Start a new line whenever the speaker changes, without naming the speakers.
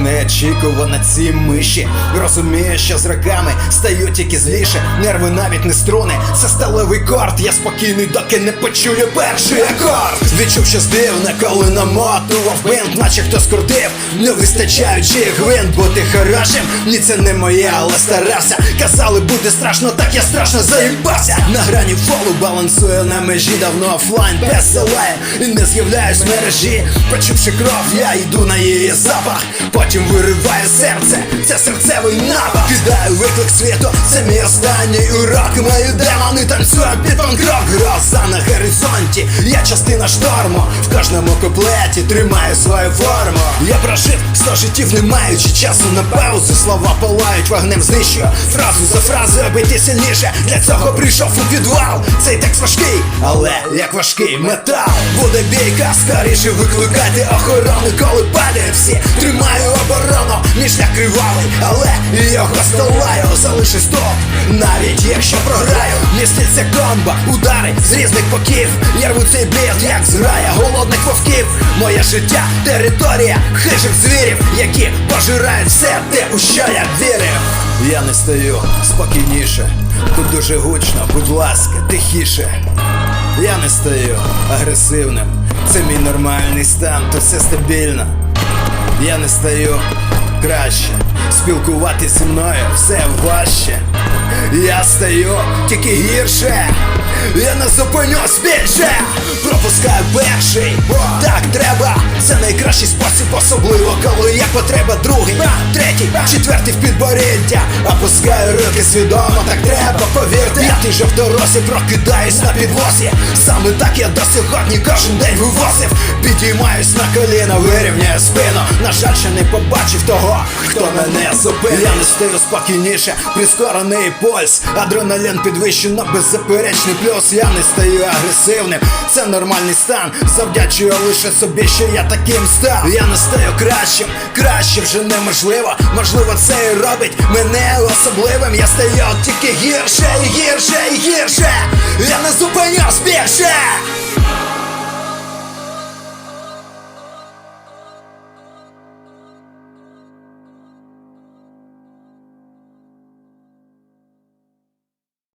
неочікувано ці миші. Розумію, що з роками стаю тільки зліше. Нерви навіть не струни, це сталевий корд. Я спокійний, доки не почую перший акорд. Відчув щось дивне, коли намотував бинт, наче хтось крутив, не вистачаючи гвинт бути хорошим. Ні, це не моє, але старався. Казали, буде страшно, так я страшно заїбався. На грані фолу балансую на межі, давно офлайн безсилає і не з'являюсь в мережі. Почувши кров, я йду на її запах. Потім вириваю серце, це серцевий напад. Кидаю виклик світу, це мій останній урок. Мої демони танцюють під панкрок Гроза на горизонті, я частина шторму. В кожному куплеті тримаю свою форму. Я прожив сто життів, не маючи часу на паузу. Слова палають вогнем, знищую фразу за фразою бити сильніше. Для цього прийшов у підвал. Цей текст важкий, але як важкий метал. Буде бійка, скоріше викликати охорону, коли падають всі. Тримаю оборону, мій шлях кривавий, але його здолаю. Залишись тут, навіть якщо програю. Міститься комбо, удари з різних боків. Я рву цей біт, як зграя голодних вовків. Моє життя, територія хижих звірів, які пожирають все те, у що я вірив. Я не стою спокійніше, тут дуже гучно, будь ласка, тихіше. Я не стаю агресивним, це мій нормальний стан, то все стабільно. Я не стаю краще, спілкуватися зі мною все важче. Я стаю тільки гірше, я не зупинюсь більше, пропускаю перший, так треба, це найкращий спосіб, особливо, потреба другий, третій, четвертий в підборіддя, опускаю руки свідомо, так треба, повірте, я ти же в дорозі прокидаюсь на підвозі, саме так я до сьогодні кожен день вивозив, підіймаюсь на коліна, вирівняю спину, на жаль, ще не побачив того, хто мене зупинив. Я не стаю спокійніше, прискорений пульс, адреналін підвищено, беззаперечний плюс. Я не стаю агресивним, це нормальний стан. Завдячую лише собі, що я таким став. Я не стаю кращим, краще вже неможливо. Можливо, це і робить мене особливим. Я стаю тільки гірше, гірше, гірше. Я не зупинюсь більше.